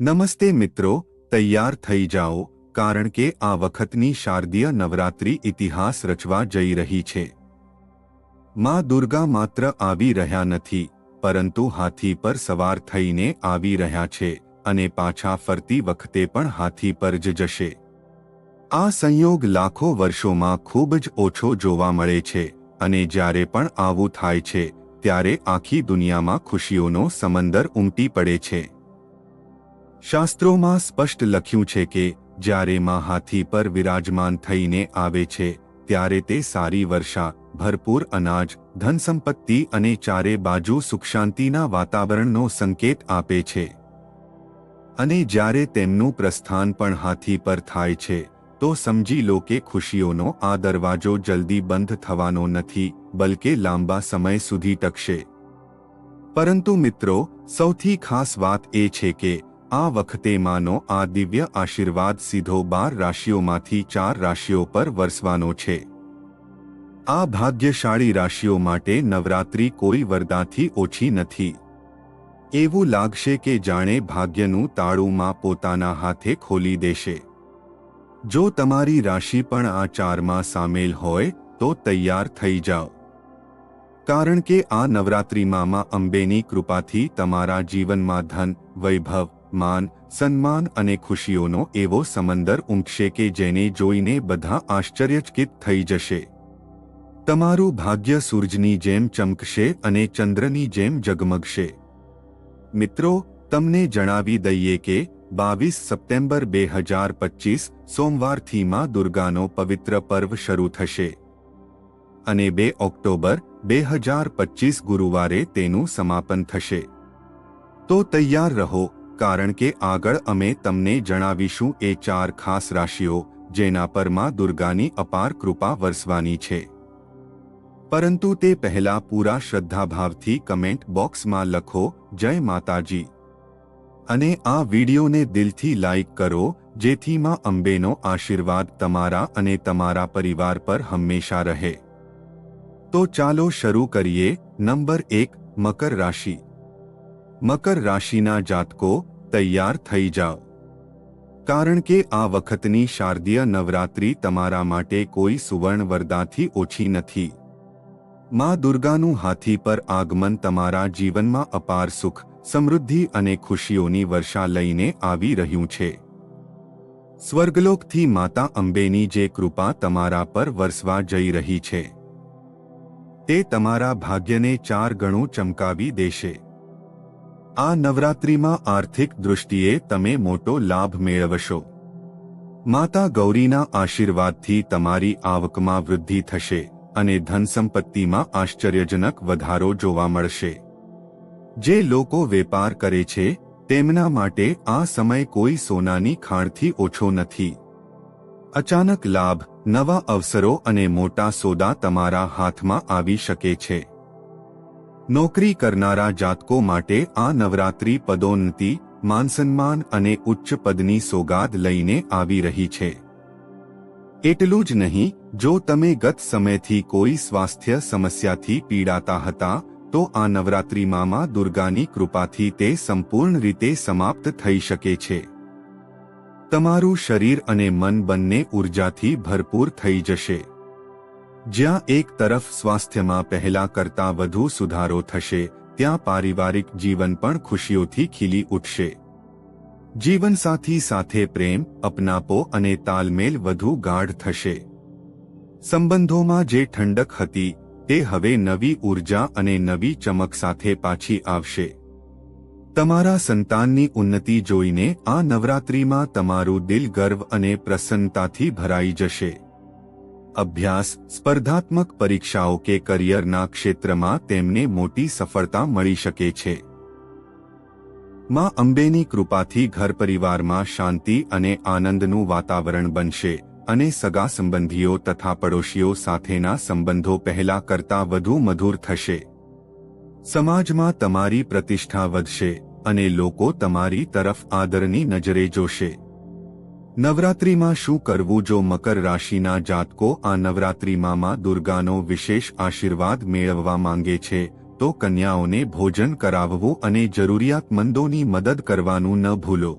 નમસ્તે મિત્રો, તૈયાર થઈ જાઓ, કારણ કે આ વખતની શારદીય નવરાત્રિ ઇતિહાસ રચવા જઈ રહી છે. માં દુર્ગા માત્ર આવી રહ્યા નથી, પરંતુ હાથી પર સવાર થઈને આવી રહ્યા છે અને પાછા ફરતી વખતે પણ હાથી પર જ જશે. આ સંયોગ લાખો વર્ષોમાં ખૂબ જ ઓછો જોવા મળે છે અને જ્યારે પણ આવું થાય છે, ત્યારે આખી દુનિયામાં ખુશીઓનો સમંદર ઉમટી પડે છે. શાસ્ત્રોમાં સ્પષ્ટ લખ્યું છે કે, જ્યારે માં હાથી પર વિરાજમાન થઈને આવે છે, ત્યારે તે સારી વર્ષા, ભરપૂર અનાજ ધન સંપત્તિ અને ચારે બાજુ સુખશાંતિના વાતાવરણનો સંકેત આપે છે. અને જ્યારે તેમનું પ્રસ્થાન પણ હાથી પર થાય છે, તો સમજી લો કે ખુશીઓનો આ દરવાજો જલ્દી બંધ થવાનો નથી, બલકે લાંબા સમય સુધી ટકશે. પરંતુ મિત્રો, સૌથી ખાસ વાત એ છે કે આ વખતે માનો આ દિવ્ય આશીર્વાદ સીધો બાર રાશિઓમાંથી ચાર રાશિઓ પર વરસવાનો છે. આ ભાગ્યશાળી રાશિઓ માટે નવરાત્રી કોઈ વરદાથી ઓછી નથી. એવું લાગશે કે જાણે ભાગ્યનું તાળુમાં પોતાના હાથે ખોલી દેશે. જો તમારી રાશિ પણ આ ચારમાં સામેલ હોય, તો તૈયાર થઈ જાઓ. કારણ કે આ નવરાત્રિમાં અંબેની કૃપાથી તમારા જીવનમાં ધન, વૈભવ માન, સન્માન અને ખુશીઓનો એવો સમંદર ઉમટશે કે જેને જોઈને બધા આશ્ચર્યચકિત થઈ જશે. તમારું ભાગ્ય સૂરજની જેમ ચમકશે અને ચંદ્રની જેમ ઝગમગશે. મિત્રો, તમને જણાવી દઈએ કે બાવીસ સપ્ટેમ્બર બે હજાર પચીસ સોમવારથી માં દુર્ગાનો પવિત્ર પર્વ શરૂ થશે. અને બે ઓક્ટોબર બે હજાર પચીસ ગુરુવારે તેનું સમાપન થશે. તો તૈયાર રહો કારણ કે આગળ અમે તમને જણાવીશું એ ચાર ખાસ રાશિઓ, જેના પરમાં દુર્ગાની અપાર કૃપા વરસવાની છે. પરંતુ તે પહેલા પૂરા શ્રદ્ધાભાવથી કમેન્ટ બોક્સમાં લખો, જય માતાજી. અને આ વિડીયોને દિલથી લાઇક કરો, જેથી માં અંબેનો આશીર્વાદ તમારા અને તમારા પરિવાર પર હંમેશા રહે. તો ચાલો શરૂ કરીએ, નંબર એક, મકર રાશિ. મકર રાશિના જાતકો તૈયાર થઈ જાઓ. કારણ કે આ વખતની શારદીય નવરાત્રિ તમારા માટે કોઈ સુવર્ણ વરદાથી ઓછી નથી. માં દુર્ગાનું હાથી પર આગમન તમારા જીવનમાં અપાર સુખ, સમૃદ્ધિ અને ખુશીઓની વર્ષા લઈને આવી રહ્યું છે. સ્વર્ગલોકથી માતા અંબેની જે કૃપા તમારા પર વરસવા જઈ રહી છે. તે તમારા ભાગ્યને ચાર ગણું ચમકાવી દેશે. આ નવરાત્રિમાં આર્થિક દૃષ્ટિએ તમે મોટો લાભ મેળવશો. માતા ગૌરીના આશીર્વાદથી તમારી આવકમાં વૃદ્ધિ થશે અને ધન સંપત્તિમાં આશ્ચર્યજનક વધારો જોવા મળશે. જે લોકો વેપાર કરે છે, તેમના માટે આ સમય કોઈ સોનાની ખાણથી ઓછો નથી. અચાનક લાભ, નવા અવસરો અને મોટા સોદા તમારા હાથમાં આવી શકે છે. નોકરી કરનારા જાતકો માટે આ નવરાત્રી પદોન્નતિ, માનસન્માન અને ઉચ્ચ પદની સોગાદ લઈને આવી રહી છે. એટલું જ નહીં, જો તમે ગત સમયથી કોઈ સ્વાસ્થ્ય સમસ્યાથી પીડાતા હતા, તો આ નવરાત્રિમાં માં દુર્ગાની કૃપાથી તે સંપૂર્ણ રીતે સમાપ્ત થઈ શકે છે. તમારું શરીર અને મન બંને ઉર્જાથી ભરપૂર થઈ જશે. જ્યાં એક તરફ સ્વાસ્થ્યમાં પહેલા કરતા વધુ સુધારો થશે, ત્યાં પારિવારિક જીવન પણ ખુશીઓથી ખીલી ઉઠશે. જીવનસાથી સાથે પ્રેમ, અપનાપો અને તાલમેલ વધુ ગાઢ થશે. સંબંધોમાં જે ઠંડક હતી, તે હવે નવી ઊર્જા અને નવી ચમક સાથે પાછી આવશે. તમારા સંતાનની ઉન્નતિ જોઈને આ નવરાત્રિમાં તમારું દિલ ગર્વ અને પ્રસન્નતાથી ભરાઈ જશે. અભ્યાસ, સ્પર્ધાત્મક પરીક્ષાઓ કે કરિયરના ક્ષેત્રમાં તેમને મોટી સફળતા મળી શકે છે. માં અંબેની કૃપાથી ઘર પરિવારમાં શાંતિ અને આનંદનું વાતાવરણ બનશે અને સગા સંબંધીઓ તથા પડોશીઓ સાથેના સંબંધો પહેલા કરતા વધુ મધુર થશે. સમાજમાં તમારી પ્રતિષ્ઠા વધશે અને લોકો તમારી તરફ આદરની નજરે જોશે. નવરાત્રિમાં શું કરવું જો મકર રાશિના જાતકો આ નવરાત્રિમાં દુર્ગાનો વિશેષ આશીર્વાદ મેળવવા માંગે છે, તો કન્યાઓને ભોજન કરાવવું અને જરૂરિયાતમંદોની મદદ કરવાનું ન ભૂલો.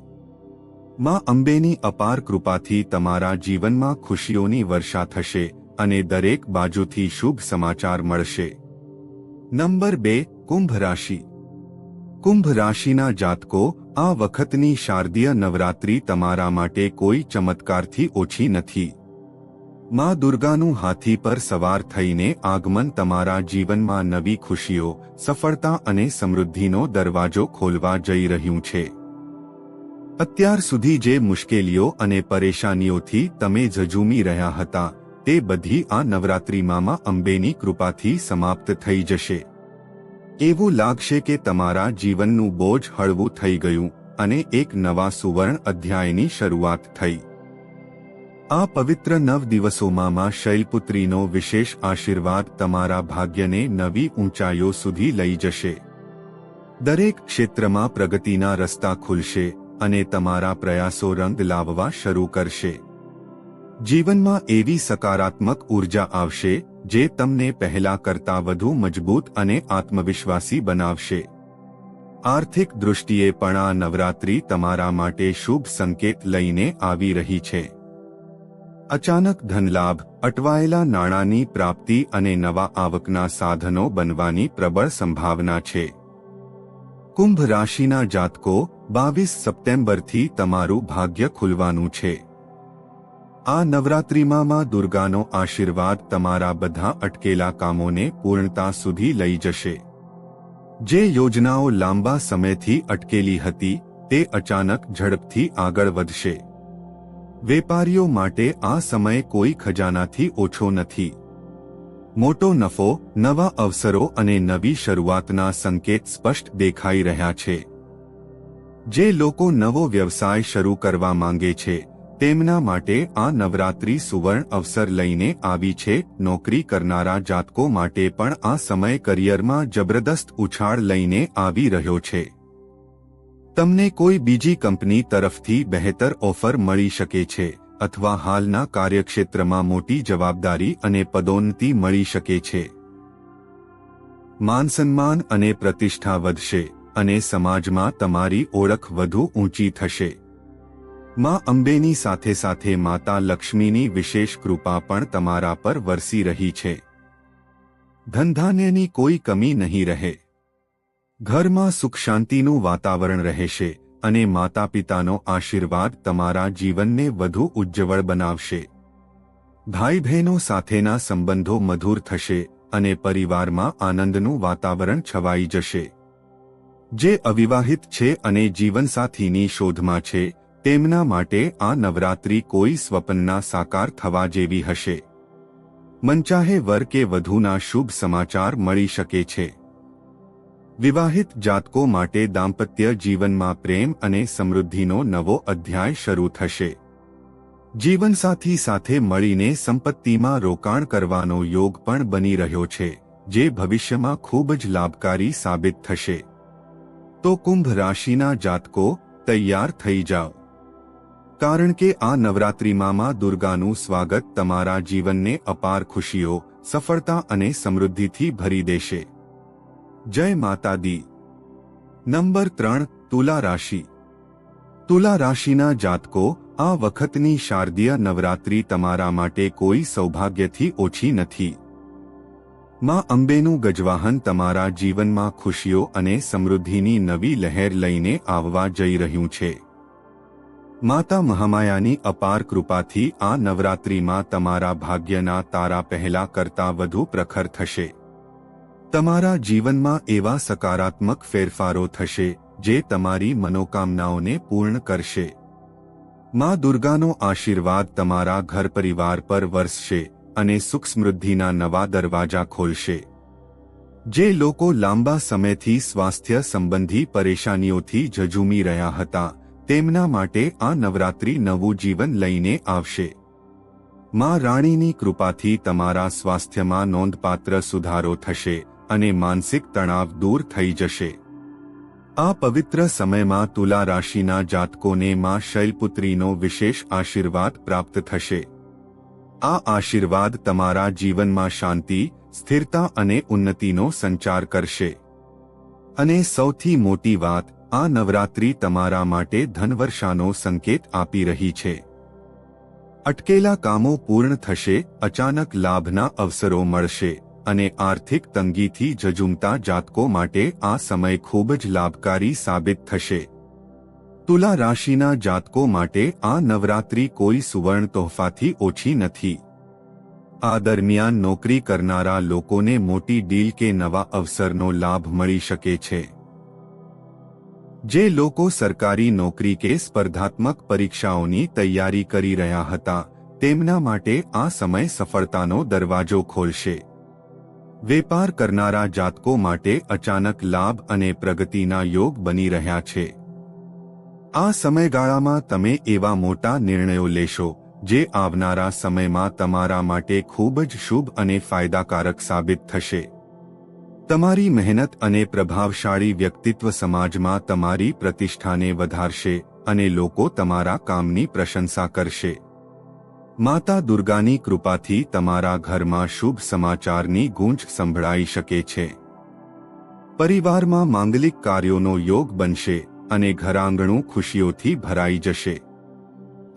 માં અંબેની અપાર કૃપાથી તમારા જીવનમાં ખુશીઓની વર્ષા થશે અને દરેક બાજુથી શુભ સમાચાર મળશે. નંબર બે, કુંભ રાશિ. કુંભ રાશિના જાતકો આ વખતની શારદીય નવરાત્રી તમારા માટે કોઈ ચમત્કારથી ઓછી નથી. માં દુર્ગાનું હાથી પર સવાર થઈને આગમન તમારા જીવનમાં નવી ખુશીઓ, સફળતા અને સમૃદ્ધિનો દરવાજો ખોલવા જઈ રહ્યું છે. અત્યાર સુધી જે મુશ્કેલીઓ અને પરેશાનીઓથી તમે ઝઝૂમી રહ્યા હતા, તે બધી આ નવરાત્રિમાં અંબેની કૃપાથી સમાપ્ત થઈ જશે. એવું લાગશે કે તમારા જીવનનું બોજ હળવું થઈ ગયું અને એક નવા સુવર્ણ અધ્યાયની શરૂઆત થઈ. આ પવિત્ર નવ દિવસોમાં માં શૈલપુત્રીનો વિશેષ આશીર્વાદ તમારા ભાગ્યને નવી ઊંચાઈઓ સુધી લઈ જશે. દરેક ક્ષેત્રમાં પ્રગતિના રસ્તા ખુલશે અને તમારા પ્રયાસો રંગ લાવવા શરૂ કરશે. જીવનમાં એવી સકારાત્મક ઊર્જા આવશે જે તમને પહેલા કરતાં વધુ મજબૂત અને આત્મવિશ્વાસી બનાવશે. આર્થિક દૃષ્ટિએ પણ આ નવરાત્રી તમારા માટે શુભ સંકેત લઈને આવી રહી છે. અચાનક ધનલાભ, અટવાયેલા નાણાંની પ્રાપ્તિ અને નવા આવકના સાધનો બનવાની પ્રબળ સંભાવના છે. કુંભ રાશિના જાતકો, બાવીસ સપ્ટેમ્બરથી તમારું ભાગ્ય ખુલવાનું છે. આ નવરાત્રિમાં માં દુર્ગાનો આશીર્વાદ તમારા બધા અટકેલા કામોને પૂર્ણતા સુધી લઈ જશે. જે યોજનાઓ લાંબા સમયથી અટકેલી હતી, તે અચાનક ઝડપથી આગળ વધશે. વેપારીઓ માટે આ સમય કોઈ ખજાનાથી ઓછો નથી. મોટો નફો, નવા અવસરો અને નવી શરૂઆતના સંકેત સ્પષ્ટ દેખાઈ રહ્યા છે. જે લોકો નવો વ્યવસાય શરૂ કરવા માંગે છે તેમના માટે આ નવરાત્રી સુવર્ણ અવસર લઈને આવી છે. નોકરી કરનારા જાતકો માટે પણ આ સમય કરિયરમાં જબરદસ્ત ઉછાળ લઈને આવી રહ્યો છે. તમને કોઈ બીજી કંપની તરફથી બહેતર ઓફર મળી શકે છે અથવા હાલના કાર્યક્ષેત્રમાં મોટી જવાબદારી અને પદોન્નતિ મળી શકે છે. માનસન્માન અને પ્રતિષ્ઠા વધશે અને સમાજમાં તમારી ઓળખ વધુ ઊંચી થશે. માં અંબેની સાથે સાથે માતા લક્ષ્મીની વિશેષ કૃપા પણ તમારા પર વરસી રહી છે. ધનધાન્યની કોઈ કમી નહીં રહે. ઘરમાં સુખ શાંતિનું વાતાવરણ રહેશે અને માતા પિતાનો આશીર્વાદ તમારા જીવનને વધુ ઉજ્જવળ બનાવશે. ભાઈ બહેનો સાથેના સંબંધો મધુર થશે અને પરિવારમાં આનંદનું વાતાવરણ છવાઈ જશે. જે અવિવાહિત છે અને જીવનસાથીની શોધમાં છે તેમના માટે આ નવરાત્રી કોઈ સ્વપ્નના સાકાર થવા જેવી હશે. મંચાહે વર કે વધુના શુભ સમાચાર મળી શકે છે. વિવાહિત જાતકો માટે દાંપત્ય જીવનમાં પ્રેમ અને સમૃદ્ધિનો નવો અધ્યાય શરૂ થશે. જીવનસાથી સાથે મળીને સંપત્તિમાં રોકાણ કરવાનો યોગ પણ બની રહ્યો છે, જે ભવિષ્યમાં ખૂબ જ લાભકારી સાબિત થશે. તો કુંભ રાશિના જાતકો, તૈયાર થઈ જાઓ. કારણ કે આ નવરાત્રિમાં દુર્ગાનું સ્વાગત તમારા જીવનને અપાર ખુશીઓ, સફળતા અને સમૃદ્ધિથી ભરી દેશે. જય માતા દી નંબર ત્રણ, તુલા રાશિ. તુલા રાશિના જાતકો, આ વખતની શારદીય નવરાત્રિ તમારા માટે કોઈ સૌભાગ્યથી ઓછી નથી. માં અંબેનું ગજવાહન તમારા જીવનમાં ખુશીઓ અને સમૃદ્ધિની નવી લહેર લઈને આવવા જઈ રહ્યું છે. માતા મહામાયાની અપાર કૃપાથી આ નવરાત્રિમાં તમારા ભાગ્યના તારા પહેલા કરતા વધુ પ્રખર થશે. તમારા જીવનમાં એવા સકારાત્મક ફેરફારો થશે, જે તમારી મનોકામનાઓને પૂર્ણ કરશે. મા દુર્ગાનો આશીર્વાદ તમારા ઘર પરિવાર પર વરસશે અને સુખ સમૃદ્ધિના નવા દરવાજા ખોલશે. જે લોકો લાંબા સમયથી સ્વાસ્થ્ય સંબંધી પરેશાનીઓથી ઝઝૂમી રહ્યા હતા તેમના માટે આ નવરાત્રિ નવું જીવન લઈને આવશે. માં રાણીની કૃપાથી તમારા સ્વાસ્થ્યમાં નોંધપાત્ર સુધારો થશે અને માનસિક તણાવ દૂર થઈ જશે. આ પવિત્ર સમયમાં તુલા રાશિના જાતકોને માં શૈલપુત્રીનો વિશેષ આશીર્વાદ પ્રાપ્ત થશે. આ આશીર્વાદ તમારા જીવનમાં શાંતિ, સ્થિરતા અને ઉન્નતિનો સંચાર કરશે. અને સૌથી મોટી વાત આ નવરાત્રી તમારા માટે ધનવર્ષાનો સંકેત આપી રહી છે. અટકેલા કામો પૂર્ણ થશે, અચાનક લાભના અવસરો મળશે, અને આર્થિક તંગીથી જજુમતા જાતકો માટે આ સમય ખૂબ જ લાભકારી સાબિત થશે. તુલા રાશિના જાતકો માટે આ નવરાત્રી કોઈ સુવર્ણ તોહફાથી ઓછી નથી. આ દરમિયાન નોકરી કરનારા લોકોને મોટી ડીલ કે નવા અવસરનો લાભ મળી શકે છે. જે લોકો સરકારી નોકરી કે સ્પર્ધાત્મક પરીક્ષાઓની તૈયારી કરી રહ્યા હતા, તેમના માટે આ સમય સફળતાનો દરવાજો ખોલશે. વેપાર કરનારા જાતકો માટે અચાનક લાભ અને પ્રગતિના યોગ બની રહ્યા છે. આ સમયગાળામાં તમે એવા મોટા નિર્ણયો લેશો, જે આવનારા સમયમાં તમારા માટે ખૂબ જ શુભ અને ફાયદાકારક સાબિત થશે. તમારી મહેનત અને પ્રભાવશાળી વ્યક્તિત્વ સમાજમાં તમારી પ્રતિષ્ઠાને વધારશે અને લોકો તમારા કામની પ્રશંસા કરશે. માતા દુર્ગાની કૃપાથી તમારા ઘરમાં શુભ સમાચારની ગૂંજ સંભળાઈ શકે છે. પરિવારમાં માંગલિક કાર્યોનો યોગ બનશે અને ઘરાંગણું ખુશીઓથી ભરાઈ જશે.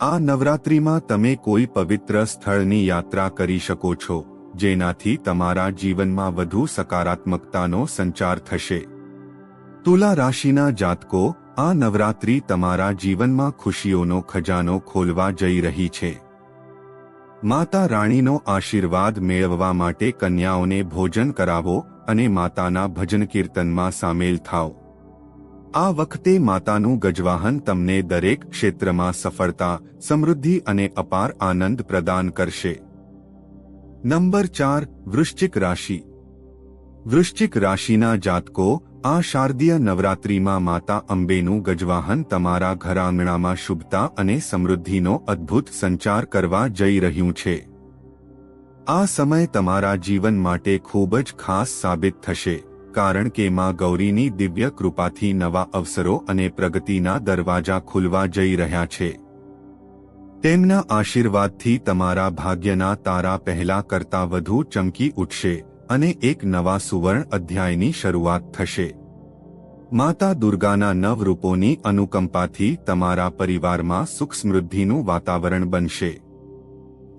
આ નવરાત્રિમાં તમે કોઈ પવિત્ર સ્થળની યાત્રા કરી શકો છો. જેનાથી તમારા જીવનમાં વધુ સકારાત્મકતાનો સંચાર થશે. તુલા રાશિના જાતકો, આ નવરાત્રિ તમારા જીવનમાં ખુશીઓનો ખજાનો ખોલવા જઈ રહી છે. માતા રાણીનો આશીર્વાદ મેળવવા માટે કન્યાઓને ભોજન કરાવો અને માતાના ભજન કીર્તનમાં સામેલ થાઓ. આ વખતે માતાનું ગજવાહન તમને દરેક ક્ષેત્રમાં સફળતા, સમૃદ્ધિ અને અપાર આનંદ પ્રદાન કરશે. નંબર ચાર, વૃશ્ચિક રાશિ. વૃશ્ચિક રાશિના જાતકો, આ શારદીય નવરાત્રિમાં માતા અંબેનું ગજવાહન તમારા ઘરાંગણામાં શુભતા અને સમૃદ્ધિનો અદ્ભુત સંચાર કરવા જઈ રહ્યું છે. આ સમય તમારા જીવન માટે ખૂબ જ ખાસ સાબિત થશે, કારણ કે માં ગૌરીની દિવ્ય કૃપાથી નવા અવસરો અને પ્રગતિના દરવાજા ખુલવા જઈ રહ્યા છે. તેમના આશીર્વાદથી તમારા ભાગ્યના તારા પહેલા કરતા વધુ ચમકી ઉઠશે અને એક નવા સુવર્ણ અધ્યાયની શરૂઆત થશે. માતા દુર્ગાના નવ રૂપોની અનુકંપાથી તમારા પરિવારમાં સુખ સમૃદ્ધિનું વાતાવરણ બનશે.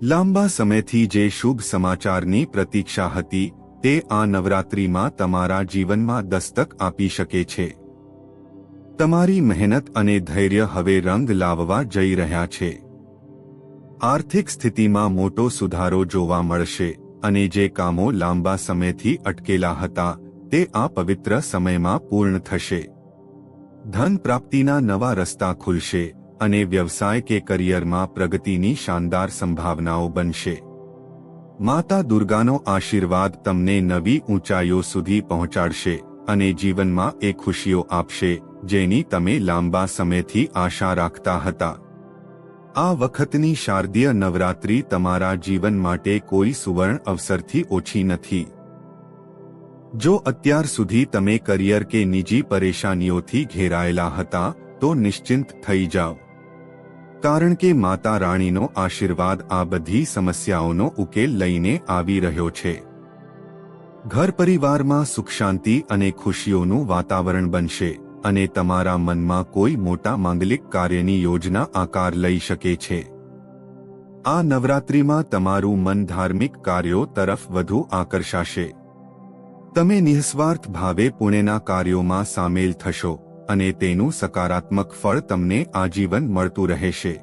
લાંબા સમયથી જે શુભ સમાચારની પ્રતીક્ષા હતી, તે આ નવરાત્રિમાં તમારા જીવનમાં દસ્તક આપી શકે છે. તમારી મહેનત અને ધૈર્ય હવે રંગ લાવવા જઈ રહ્યા છે. આર્થિક સ્થિતિમાં મોટો સુધારો જોવા મળશે અને જે કામો લાંબા સમયથી અટકેલા હતા, તે આ પવિત્ર સમયમાં પૂર્ણ થશે. ધન પ્રાપ્તિના નવા રસ્તા ખુલશે અને વ્યવસાય કે કરિયરમાં પ્રગતિની શાનદાર સંભાવનાઓ બનશે. માતા દુર્ગાનો આશીર્વાદ તમને નવી ઊંચાઈઓ સુધી પહોંચાડશે અને જીવનમાં એ ખુશીઓ આપશે, જેની તમે લાંબા સમયથી આશા રાખતા હતા. આ વખતની શારદીય નવરાત્રી તમારા જીવન માટે કોઈ સુવર્ણ અવસરથી ઓછી નથી. જો અત્યાર સુધી તમે કરિયર કે નિજી પરેશાનીઓથી ઘેરાયેલા હતા, તો નિશ્ચિંત થઈ જાઓ. કારણ કે માતા રાણીનો આશીર્વાદ આ બધી સમસ્યાઓનો ઉકેલ લઈને આવી રહ્યો છે. ઘર પરિવારમાં સુખ શાંતિ અને ખુશીઓનું વાતાવરણ બનશે. અને તમારા મનમાં કોઈ મોટા માંગલિક કાર્યની યોજના આકાર લઈ શકે છે. આ નવરાત્રિમાં તમારું મન ધાર્મિક કાર્યો તરફ વધુ આકર્ષાશે. તમે નિઃસ્વાર્થ ભાવે પુણેના કાર્યોમાં સામેલ થશો અને તેનું સકારાત્મક ફળ તમને આજીવન મળતું રહેશે.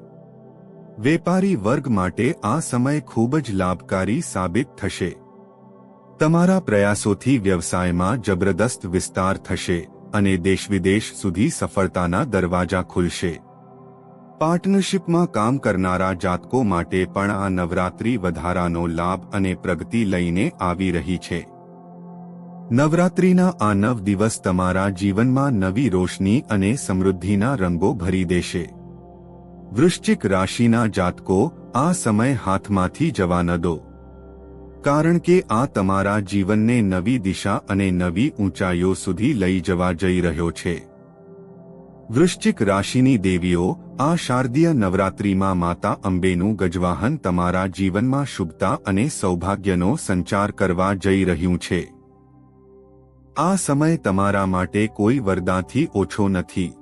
વેપારી વર્ગ માટે આ સમય ખૂબ જ લાભકારી સાબિત થશે. તમારા પ્રયાસોથી વ્યવસાયમાં જબરદસ્ત વિસ્તાર થશે. અને દેશ વિદેશ સુધી સફળતાના દરવાજા ખુલશે. પાર્ટનરશિપમાં કામ કરનારા જાતકો માટે પણ આ નવરાત્રી વધારાનો લાભ અને પ્રગતિ લઈને આવી રહી છે. નવરાત્રીના આ નવ દિવસ તમારા જીવનમાં નવી રોશની અને સમૃદ્ધિના રંગો ભરી દેશે. વૃશ્ચિક રાશિના જાતકો, આ સમય હાથમાંથી જવા ન દો. કારણ કે આ તમારા જીવનને નવી દિશા અને નવી ઊંચાઈઓ સુધી લઈ જવા જઈ રહ્યો છે. વૃશ્ચિક રાશિની દેવીઓ, આ શારદીય નવરાત્રિમાં માતા અંબેનું ગજવાહન તમારા જીવનમાં શુભતા અને સૌભાગ્યનો સંચાર કરવા જઈ રહ્યું છે. આ સમય તમારા માટે કોઈ વરદાનથી ઓછો નથી.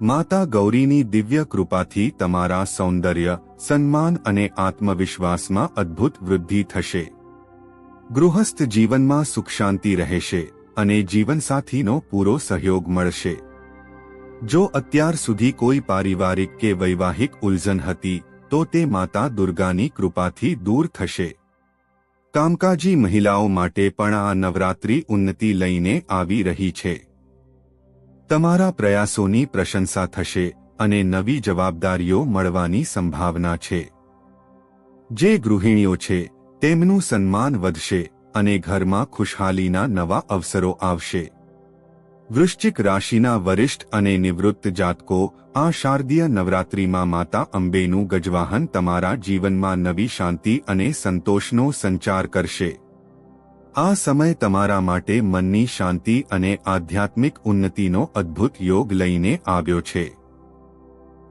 માતા ગૌરીની દિવ્ય કૃપાથી તમારા સૌંદર્ય, સન્માન અને આત્મવિશ્વાસમાં અદ્ભુત વૃદ્ધિ થશે. ગૃહસ્થ જીવનમાં સુખ શાંતિ રહેશે અને જીવનસાથીનો પૂરો સહયોગ મળશે. જો અત્યાર સુધી કોઈ પારિવારિક કે વૈવાહિક ઉલઝન હતી, તો તે માતા દુર્ગાની કૃપાથી દૂર થશે. કામકાજી મહિલાઓ માટે પણ આ નવરાત્રિ ઉન્નતિ લઈને આવી રહી છે. તમારા પ્રયાસોની પ્રશંસા થશે અને નવી જવાબદારીઓ મળવાની સંભાવના છે. જે ગૃહિણીઓ છે, તેમનું સન્માન વધશે અને ઘરમાં ખુશહાલીના નવા અવસરો આવશે. વૃશ્ચિક રાશિના વરિષ્ઠ અને નિવૃત્ત જાતકો, આ શારદીય નવરાત્રિમાં માતા અંબેનું ગજવાહન તમારા જીવનમાં નવી શાંતિ અને સંતોષનો સંચાર કરશે. આ સમય તમારા માટે મનની શાંતિ અને આધ્યાત્મિક ઉન્નતિનો અદ્ભુત યોગ લઈને આવ્યો છે.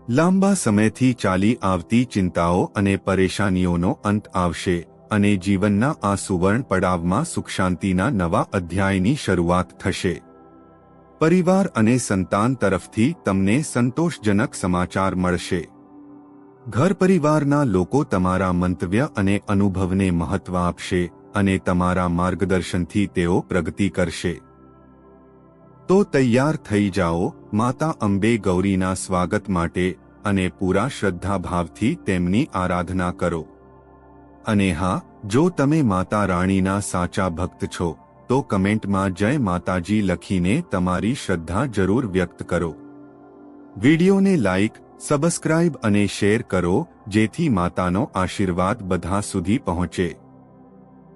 લાંબા સમયથી ચાલી આવતી ચિંતાઓ અને પરેશાનીઓનો અંત આવશે અને જીવનના આ સુવર્ણ પડાવમાં સુખશાંતિના નવા અધ્યાયની શરૂઆત થશે. પરિવાર અને સંતાન તરફથી તમને સંતોષજનક સમાચાર મળશે. ઘર પરિવારના લોકો તમારા મંતવ્ય અને અનુભવને મહત્વ આપશે અને તમારા માર્ગદર્શનથી તેઓ પ્રગતિ કરશે. તો તૈયાર થઈ જાઓ, માતા અંબે ગૌરીના સ્વાગત માટે, અને પૂરા શ્રદ્ધાભાવથી તેમની આરાધના કરો. અને હા, જો તમે માતા રાણીના સાચા ભક્ત છો, તો કમેન્ટમાં જય માતાજી લખીને તમારી શ્રદ્ધા જરૂર વ્યક્ત કરો. વિડિયોને લાઇક સબસ્ક્રાઇબ અને શેર કરો, જેથી માતાનો આશીર્વાદ બધા સુધી પહોંચે.